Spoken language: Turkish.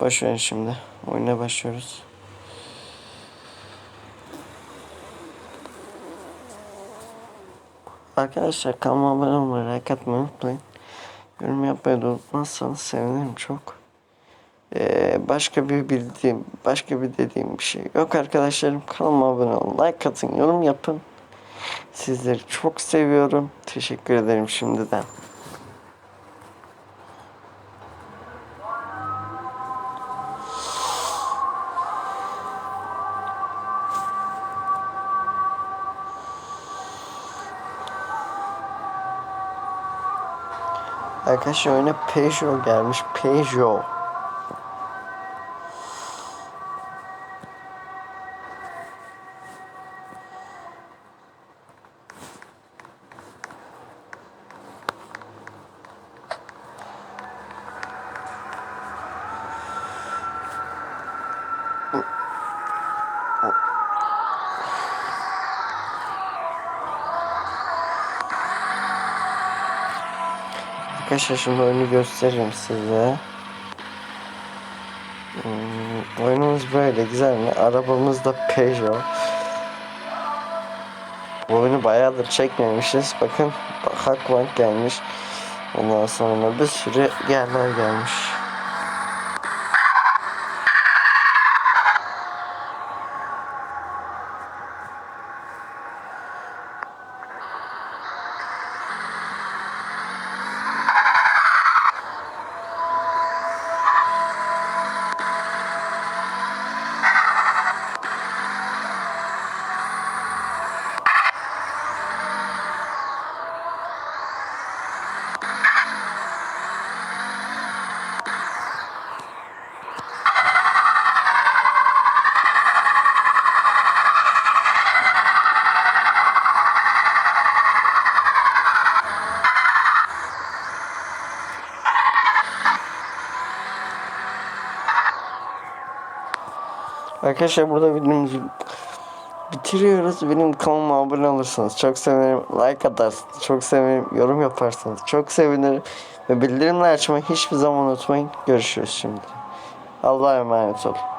Boş verin şimdi. Oyuna başlıyoruz. Arkadaşlar kanalıma abone olmayı, like atmayı unutmayın. Yorum yapmayı da unutmazsanız sevinirim çok. Ee, başka bir bildiğim, başka bir dediğim bir şey yok arkadaşlarım. Kanalıma abone olun, like atın, yorum yapın. Sizleri çok seviyorum. Teşekkür ederim şimdiden. Arkadaşlar oyuna Peugeot gelmiş. Peugeot. Arkadaşlar şimdi oyunu gösteririm size. Hmm, oyunumuz böyle güzel mi? Arabamız da Peugeot. Bu oyunu bayağıdır çekmemişiz. Bakın Hakbank gelmiş. Ondan sonra bir sürü yerler gelmiş. Arkadaşlar burada videomuzu bitiriyoruz. Benim kanalıma abone olursanız çok sevinirim. Like atarsınız. Çok sevinirim. Yorum yaparsanız çok sevinirim. Ve bildirimleri açmayı hiçbir zaman unutmayın. Görüşürüz şimdi. Allah'a emanet olun.